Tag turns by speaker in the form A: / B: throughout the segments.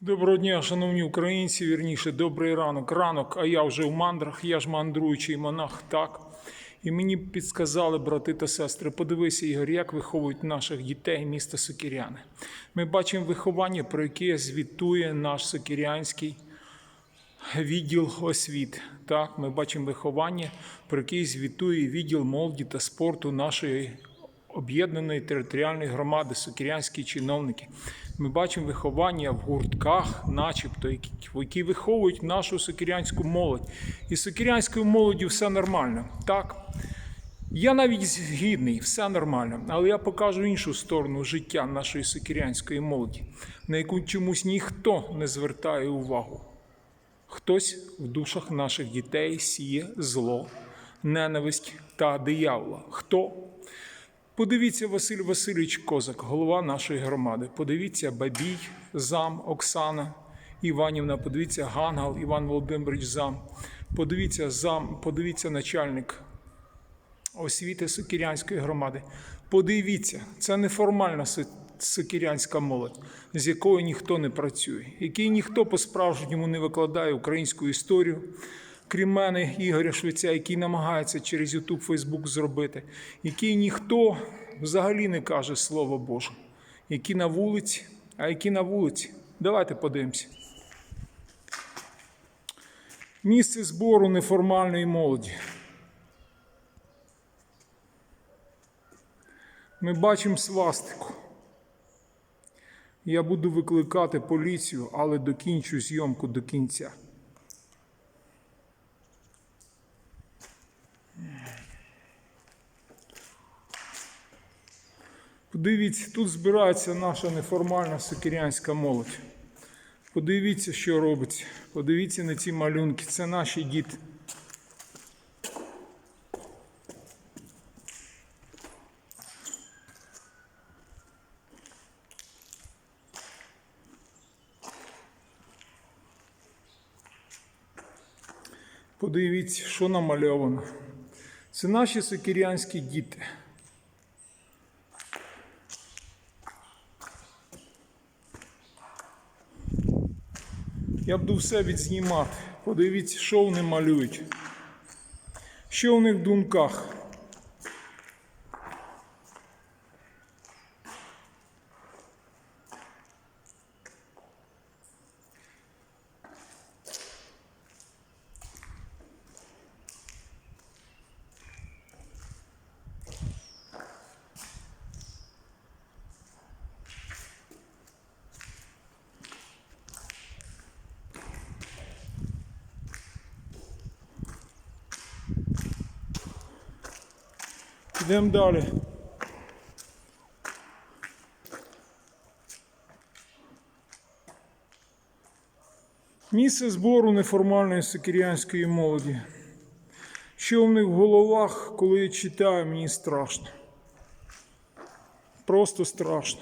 A: Доброго дня, шановні українці, вірніше, добрий ранок. Ранок, а я вже в мандрах, я ж мандруючий монах, так. І мені підсказали брати та сестри, подивися, Ігор, як виховують наших дітей міста Сокіряни. Ми бачимо виховання, про яке звітує наш сокірянський відділ освіт. Так, ми бачимо виховання, про яке звітує відділ молоді та спорту нашої об'єднаної територіальної громади, сокірянські чиновники. Ми бачимо виховання в гуртках, начебто, які, виховують нашу сокірянську молодь. І з сокірянською молоддю все нормально. Так. Я навіть згідний, все нормально, але я покажу іншу сторону життя нашої сокірянської молоді, на яку чомусь ніхто не звертає увагу. Хтось в душах наших дітей сіє зло, ненависть та диявола. Хто? Подивіться Василь Васильович Козак, голова нашої громади. Подивіться Бабій, зам Оксана Іванівна. Подивіться Гангал Іван Володимирович зам. Подивіться зам, подивіться начальник освіти Сокірянської громади. Подивіться, це неформальна сокірянська молодь, з якою ніхто не працює, який ніхто по-справжньому не викладає українську історію. Крім мене, Ігоря Швеця, який намагається через YouTube, Facebook зробити, який ніхто взагалі не каже Слово Боже, які на вулиці, а які на вулиці. Давайте подивимося. Місце збору неформальної молоді. Ми бачимо свастику. Я буду викликати поліцію, але докінчу зйомку до кінця. Подивіться, тут збирається наша неформальна сокирянська молодь. Подивіться, що робиться. Подивіться на ці малюнки. Це наші діти. Подивіться, що намальовано. Це наші сокирянські діти. Я буду все відзнімати. Подивіться, що вони малюють. Що в них в думках. Йдемо далі. Місце збору неформальної сокирянської молоді. Що в них в головах, коли я читаю, мені страшно. Просто страшно.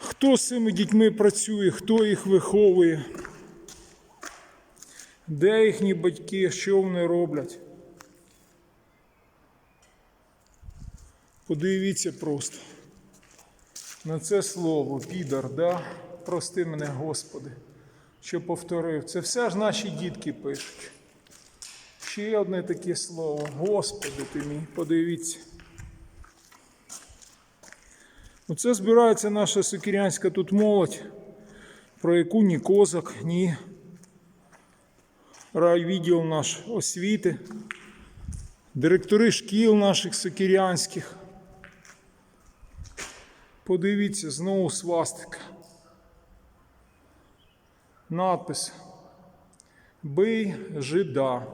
A: Хто з цими дітьми працює, хто їх виховує? Де їхні батьки, що вони роблять? Подивіться просто на це слово, підар, да? прости мене, Господи, що повторив. Це все ж наші дітки пишуть. Ще одне таке слово. Господи ти мій, подивіться. Оце збирається наша сокірянська тут молодь, про яку ні козак, ні райвідділ наш освіти, директори шкіл наших сокірянських. Подивіться, знову свастика. Надпис Бий жида.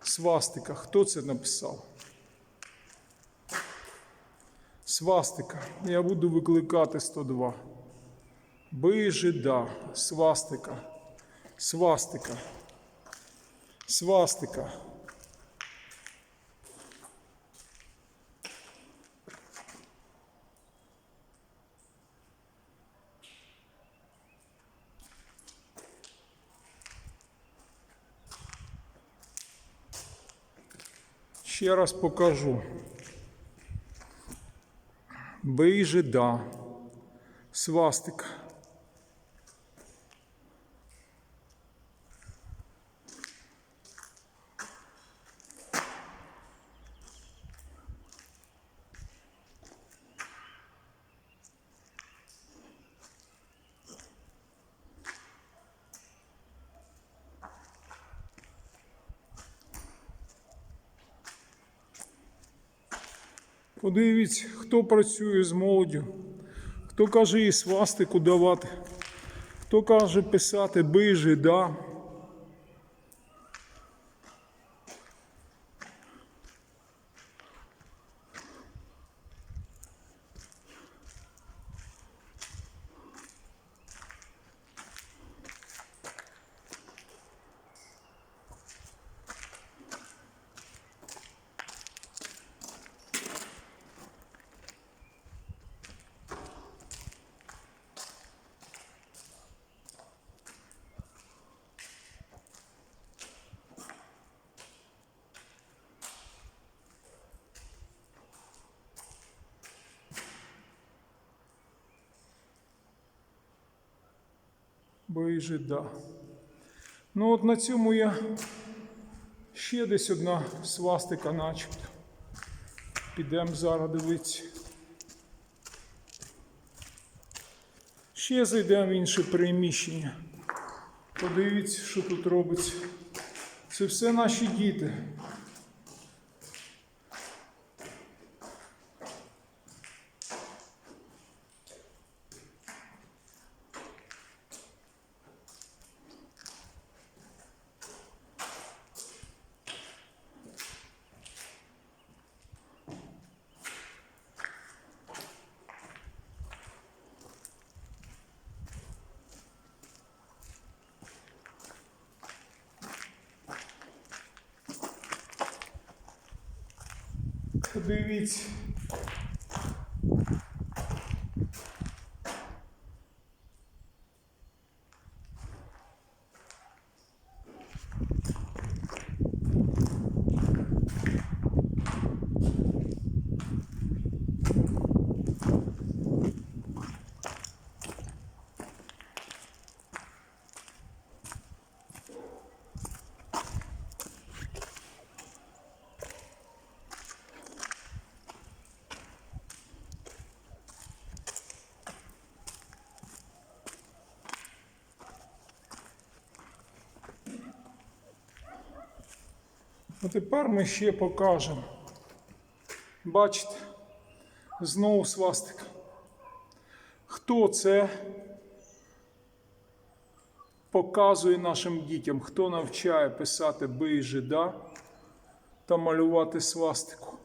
A: Свастика. Хто це написав? Свастика. Я буду викликати 102. Бий жида. Свастика. Свастика. Свастика. Ще раз покажу. Бий жида. Свастика. Подивіться, хто працює з молоддю, хто каже їй свастику давати, хто каже писати бижи, да. Бижи, да. Ну от на цьому я ще десь одна свастика начебто. Підемо зараз дивитися. Ще зайдемо в інше приміщення. Подивіться, що тут робиться. Це все наші діти. Подивіться. А тепер ми ще покажемо. Бачите, знову свастика. Хто це показує нашим дітям, хто навчає писати бий жида та малювати свастику?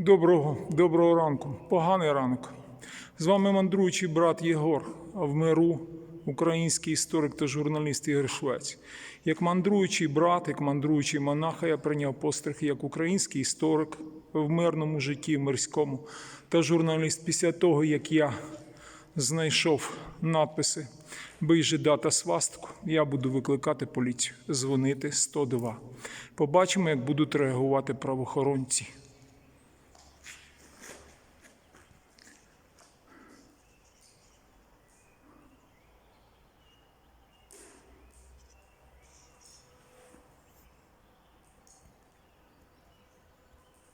A: Доброго, доброго ранку. Поганий ранок. З вами мандруючий брат Єгор, а в миру український історик та журналіст Ігор Швець. Як мандруючий брат, як мандруючий монаха, я прийняв постриг як український історик в мирному житті, мирському та журналіст після того, як я знайшов надписи «Бий жида та свастку», я буду викликати поліцію, дзвонити 102. Побачимо, як будуть реагувати правоохоронці.